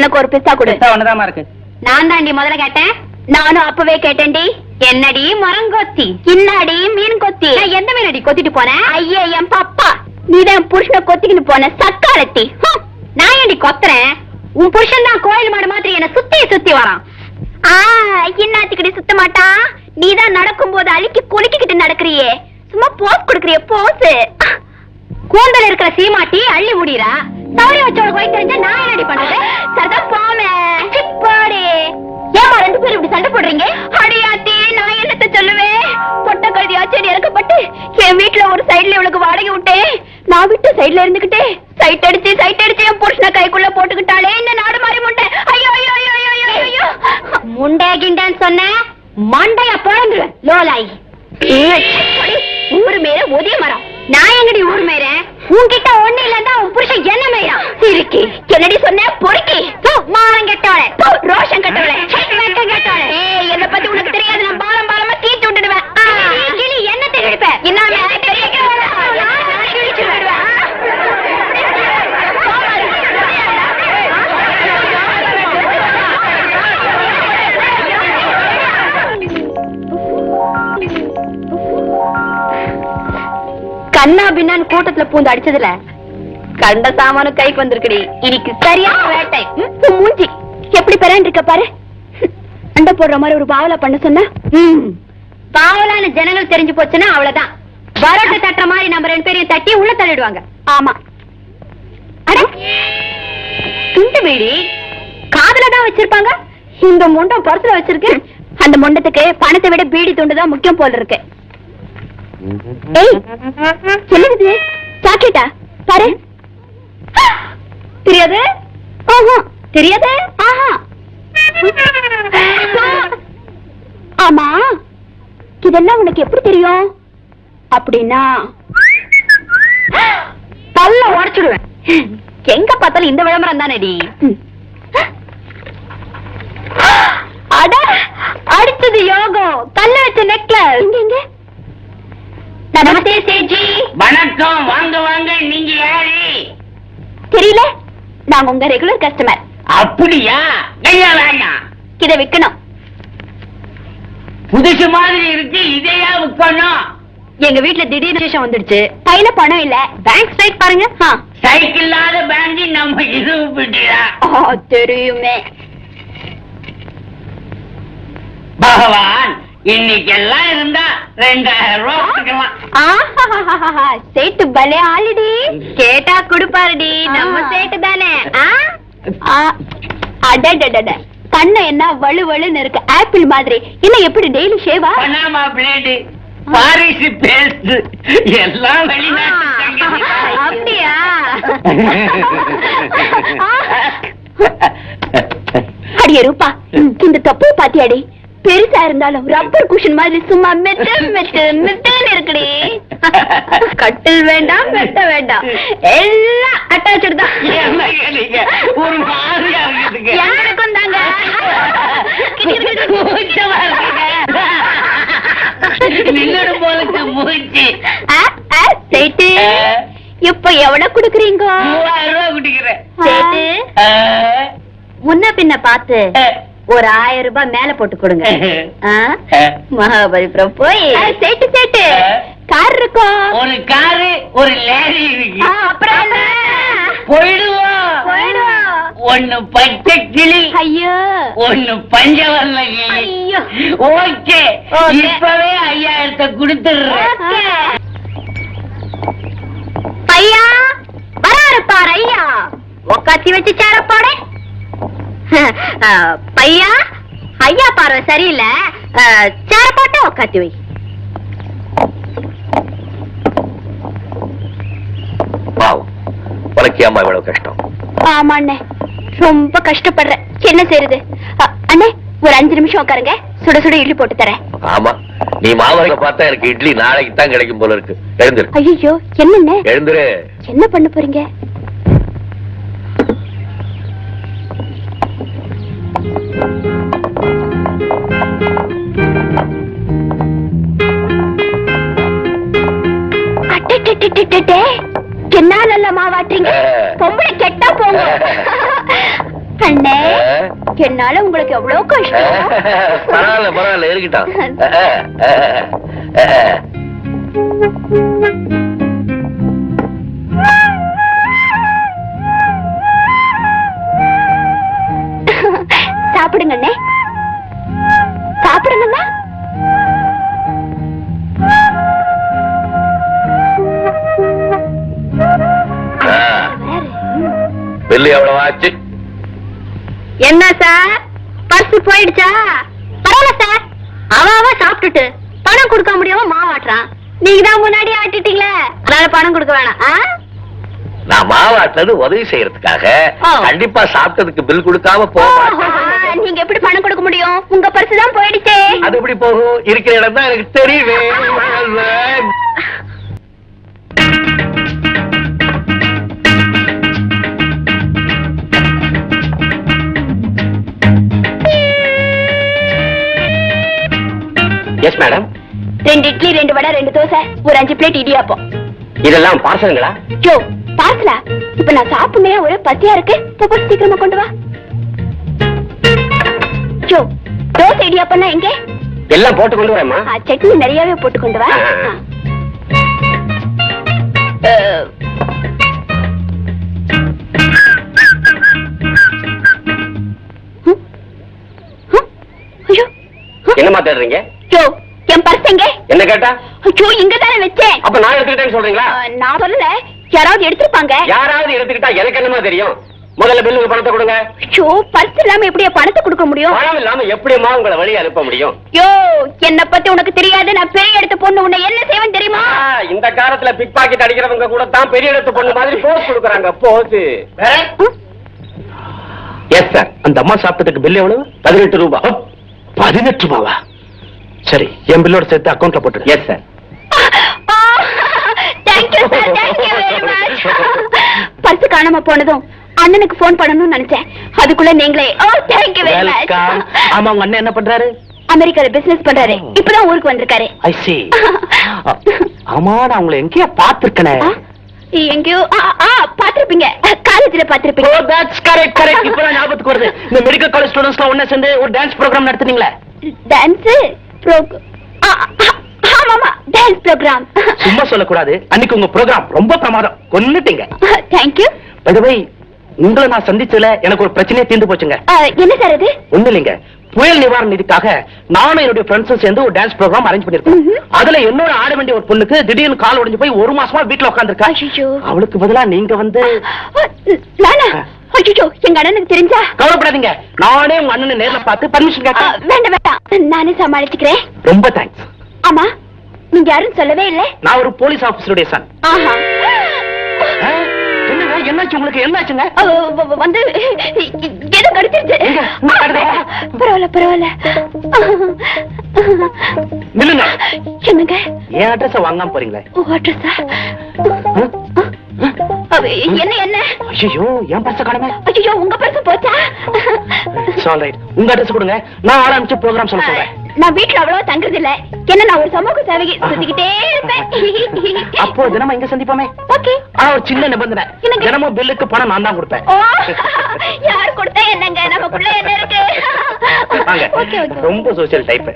எனக்கு ஒரு பிஸ்தா கொடு. பெருசா ஒண்ணுதாம்மா இருக்கு. நான் தாண்டி முதல்ல கேட்டேன். நானும் அப்பவே கேட்டேன்டி. என்னடி மரங்கொத்தி இன்னாடி மீன் கொத்தி? நான் எந்த மீனடி கொத்திட்டு போனேன்? ஐயே என் பாப்பா. நீதான் புருஷனை கொத்திக்கிட்டு போன சக்காலத்தி. நான் ஏண்டி கொத்துறேன்? உன் புருஷன் தான் கோயில் மாடு மாதிரி என்ன சுத்தி சுத்தி வரான். ஆ இன்னாத்துக்கிட்ட சுத்த மாட்டா. நீதான் நடக்கும் போது அழுக்கி குலுக்கிக்கிட்டு நடக்கறியே. சும்மா போஸ் கொடுக்கறிய போஸ். கூந்தல் இருக்கிற சீமாட்டி அள்ளி முடியறா சௌரிய வச்சோட போய் தெரிஞ்சா நான் என்னடி பண்றது? சதா போமே. போடி. ஏமா ரெண்டு பேரும் இப்படி சண்டை போடுறீங்க? அடியாத்தி நான் என்னத்த சொல்லுவேன்? பொட்ட கழுதியாச்சும் இறக்கப்பட்டு என் வீட்டுல ஒரு சைடுல இவளுக்கு வாடகை விட்டேன் நான் விட்டு சைடுல இருந்துகிட்டே சைட் அடிச்சு சைட் அடிச்சு என் புருஷனை கைக்குள்ள போட்டுக்கிட்டாளே இந்த நாடு மாறி முண்டை. ஐயோ ஐயோ ஐயோ ஐயோ ஐயோ முண்டை கிண்டன்னு சொன்ன மண்டைய பிறந்துரு லோலாய். ஊர் மேல ஒதிய மரம். நான் எங்கடி ஊர் மேல? உன்கிட்ட கண்ணா பின்னான்னு கூட்டத்துல பூந்து அடிச்சதுல கண்ட சாமானும் கைக்கு வந்திருக்குடி. இன்னைக்கு சரியான வேட்டை. மூஞ்சி. எப்படி பெறான் இருக்க பாரு? அண்டை போடுற மாதிரி ஒரு பாவலா பண்ண சொன்ன? பாவலான ஜனங்கள் தெரிஞ்சு போச்சுன்னா அவ்வளவுதான். பரோட்டா தட்டுற மாதிரி நம்ம ரெண்டு பேரையும் தட்டி உள்ள தள்ளிடுவாங்க. ஆமா. துண்டு பீடி காதல தான் வச்சிருப்பாங்க. இந்த முண்டம் பர்சுல வச்சிருக்கேன் அந்த முண்டத்துக்கு பணத்தை விட பீடி துண்டு தான் முக்கியம் போல இருக்கு. ஏய் என்னது? சாக்லேட்டா? பாரு. தெரியாது? ஆஹா. தெரியாது? ஆஹா. ஆமா. இதெல்லாம் உனக்கு எப்படி தெரியும்? அப்படின்னா பல்ல உடைச்சிடுவேன். எங்க பார்த்தாலும் இந்த விளம்பரம் தானடி அட அடுத்தது யோகம். கல்ல வச்ச நெக்லஸ் இங்க இங்க நமஸ்தே சேஜி. வணக்கம். வாங்க வாங்க. நீங்க யாரு? தெரியல. நாங்க உங்க ரெகுலர் கஸ்டமர் அப்படியா? கையா வேண்டாம் இத விக்கணும். புதுசு மாதிரி இருக்கு. இதையா விற்கணும் எங்க வீட்ல திடீர் விசேஷம் வந்துடுச்சு. கையில பணம் இல்ல. பேங்க் ஸ்ட்ரைட் பாருங்க. சைக்கிள் இல்லாத பேங்க் நம்ம இது விட்டுடா தெரியுமே. பகவான் இன்னைக்கு எல்லாம் இருந்தா ரெண்டாயிரம் ரூபாய் சேட்டு பலே ஆளுடி. கேட்டா கொடுப்பாருடி. நம்ம சேட்டு தானே. அடடடட. கண்ணு என்ன வலு வலுன்னு இருக்கு. ஆப்பிள் மாதிரி. என்ன எப்படி டெய்லி ஷேவா பனாமா பிளேடு பாரிஸ் பேஸ்ட். எல்லாம் வெளிநாட்டு. அப்படியா? அடியே ரூபா இந்த தொப்பை பாத்தியாடி. பெருசா இருந்தாலும் ரப்பர் குஷன் மாதிரி சும்மா மெத்து மெத்து மெத்துன்னு இருக்குடி. கட்டில் வேண்டாம் மெத்த வேண்டாம். எல்லாம் அட்டாச்சு தான்? ஒரு மாதிரியா. யாருக்கும் தாங்க இப்ப எவ்வளவு குடுக்குறீங்க? மூவாயிரம் ரூபாய் குடிக்கிறேன். சேட்டு. ஆ. முன்ன பின்ன பார்த்து. ஒரு ஆயிரம் ரூபாய் மேல போட்டு கொடுங்க? மகாபலிபுரம் போய். சேட்டு சேட்டு. கார் இருக்கும் ஒரு காரு ஒரு லேடி இருக்கு. அப்புறம்? போயிடுவோம். போயிடுவோம். ஒண்ணு பச்சை கிளி ஐயோ. ஒண்ணு பஞ்சவர்ண கிளி. ஐயோ. ஓகே. இப்பவே ஐயாயிரத்தை கொடுத்துடுறேன். ஐயா வராரு பாரு ஐயா. உக்காத்தி வச்சு சேர போடு பையா? ஐயா பார்வை சரியில்லை. சேர போட்டு உக்காத்தி வை. உனக்கு இவ்வளவு கஷ்டம். ஆமா அண்ணே ரொம்ப கஷ்டப்படுறேன். என்ன செய்யறது அண்ணே ஒரு அஞ்சு நிமிஷம் உட்காருங்க சுட சுட இட்லி போட்டு தரேன். ஆமா நீ மாவரங்க பார்த்தா எனக்கு இட்லி நாளைக்கு தான் கிடைக்கும் போல இருக்கு. எழுந்திரு. ஐயோ என்னண்ணே? எழுந்துரு. என்ன பண்ண போறீங்க? அட்டட்டட்டட்டட்டே. என்ன நல்ல மாவாட்டுறீங்க. பொம்பளை கெட்டா போங்க. அண்ணே என்னால உங்களுக்கு எவ்வளவு கஷ்டம்? பரவாயில்ல பரவாயில்ல இருக்கட்டும் பில்லு எவ்வளவு ஆச்சு. என்ன சார்? பர்ஸ் போயிடுச்சா? பரவாயில்ல சார். அவன் சாப்பிட்டுட்டு பணம் கொடுக்க முடியாம மாவாட்டுறான் நீங்க தான் முன்னாடி ஆட்டிட்டீங்களே. அதனால பணம் கொடுக்க வேணாம்? நான் மாவாட்டினது உதவி செய்யறதுக்காக. கண்டிப்பா சாப்பிட்டதுக்கு பில் கொடுக்காம போக. நீங்க எப்படி பணம் கொடுக்க முடியும்? உங்க பர்ஸ் தான் போயிடுச்சே. அது எப்படி போகும்? இருக்கிற இடம் தான் எனக்கு தெரியுமே. எஸ் மேடம் ரெண்டு இட்லி ரெண்டு வடை ரெண்டு தோசை ஒரு அஞ்சு பிளேட் இடியாப்பம். இதெல்லாம் பார்சலுங்களா யோ பார்க்கல இப்ப நான் சாப்பிடுமே ஒரே பசியா இருக்கு. போய் சீக்கிரமா கொண்டு வா. யோ தோசை இடியாப்பம்னா எங்க? எல்லாம் போட்டு கொண்டு வரேம்மா. சட்னி நிறையவே போட்டு கொண்டு வா. ஹம்? என்னம்மா தேடுறீங்க? என் பர்ஸ் எங்க? என்ன கேட்டா? ஐயோ இங்க தானே வச்சேன். அப்ப நான் எடுத்துக்கிட்டேன்னு சொல்றீங்களா? நான் சொல்லல. யாராவது எடுத்திருப்பாங்க. யாராவது எடுத்துக்கிட்டா எனக்கு என்னமா தெரியும்? முதல்ல பில்லுக்கு பணத்தை கொடுங்க. ஐயோ பர்ஸ் இல்லாம எப்படியா பணத்தை கொடுக்க முடியும்? பணம் இல்லாம எப்படிம்மா உங்களை வழி அனுப்ப முடியும்? யோ என்ன பத்தி உனக்கு தெரியாது. நான் பெரிய இடத்து பொண்ணு. உன்னை என்ன செய்வேன் தெரியுமா? இந்த காலத்துல பிக் பாக்கெட் அடிக்கிறவங்க கூட தான் பெரிய இடத்து பொண்ணு மாதிரி போஸ் கொடுக்குறாங்க. போஸ்? எஸ் சார் அந்த அம்மா சாப்பிட்டதுக்கு பில் எவ்வளவு? பதினெட்டு ரூபாய். பதினெட்டு ரூபாவா? சரி என் பில்லோட சேர்த்து அக்கௌண்ட்ல போட்டு எஸ் சார் பர்ஸ் காணாம போனதும் அண்ணனுக்கு ஃபோன் பண்ணணும்னு நினைச்சேன். அதுக்குள்ள நீங்களே ஓ தேங்க்யூ வெரி மச் ஆமா உங்க அண்ணன் என்ன பண்றாரு? அமெரிக்கால பிசினஸ் பண்றாரு. இப்பதான் ஊருக்கு வந்திருக்காரு. ஐ சி ஆமா நான் உங்களை எங்கேயா பாத்திருக்கனே எங்கேயோ பாத்திருப்பீங்க காலேஜ்ல பாத்திருப்பீங்க தட்ஸ் கரெக்ட் கரெக்ட் இப்பதான் ஞாபகத்துக்கு வருது. இந்த மெடிக்கல் காலேஜ் ஸ்டூடண்ட்ஸ்லாம் ஒண்ணா சேர்ந்து ஒரு டான்ஸ் ப்ரோக்ராம் நடத்துனீங்களே? டான்ஸ் ப்ரோக் ஆமாமா டான்ஸ் ப்ரோக்ராம் சும்மா சொல்லக்கூடாது. அன்னைக்கு உங்க ப்ரோக்ராம் ரொம்ப பிரமாதம். கொன்னுட்டீங்க. தேங்க்யூ பை உங்களை நான் சந்திச்சதுல எனக்கு ஒரு பிரச்சனையே தீர்ந்து போச்சுங்க. என்ன சார் அது? ஒண்ணு இல்லைங்க. புயல் நிவாரண நிதிக்காக நானும் என்னுடைய ஃப்ரெண்ட்ஸும் சேர்ந்து ஒரு டான்ஸ் ப்ரோக்ராம் அரேஞ்ச் பண்ணிருக்கோம். அதுல என்னோட ஆட வேண்டிய ஒரு பொண்ணுக்கு திடீர்னு கால் உடைஞ்சு போய் ஒரு மாசமா வீட்டுல உட்காந்துருக்கா அவளுக்கு பதிலா நீங்க வந்து ஐயோ எங்க அண்ணனுக்கு தெரிஞ்சா? கவலைப்படாதீங்க. நானே உங்க அண்ணனை நேர்ல பார்த்து பர்மிஷன் ஆ, கேட்டேன் வேண்டாம் வேண்டாம். நானே சமாளிச்சுக்கிறேன். ரொம்ப தேங்க்ஸ் ஆமா நீங்க யாரும் சொல்லவே இல்லை? நான் ஒரு போலீஸ் ஆபீசருடைய சன் ஆஹா. என்னாச்சு உங்களுக்கு? என்னாச்சுங்க? வந்து ஏதோ கடிச்சிருச்சு? பரவாயில்ல. நில்லுங்க. என்னங்க? என் அட்ரஸ் வாங்காம போறீங்களே. ஓ அட்ரஸா என்ன என்ன? ஐயோ என் பர்ஸ காணுமே. ஐயோ உங்க பர்ஸ் போச்சா? ஆல்ரைட் உங்க அட்ரஸ் கொடுங்க. நான் ஆரம்பிச்சு ப்ரோக்ராம் சொல்ல சொல்றேன். நான் வீட்டுல அவ்வளவா தங்குறது இல்ல என்ன நான் ஒரு சமூக சேவைக்கு சுத்திக்கிட்டே இருப்பேன். அப்போ தினமும் இங்க சந்திப்போமே. ஓகே. ஆனா ஒரு சின்ன நிபந்தனை? தினமும் பில்லுக்கு பணம் நான் தான் கொடுப்பேன். யார் கொடுத்தா என்னங்க? நமக்குள்ள என்ன இருக்கு? ரொம்ப சோசியல் டைப்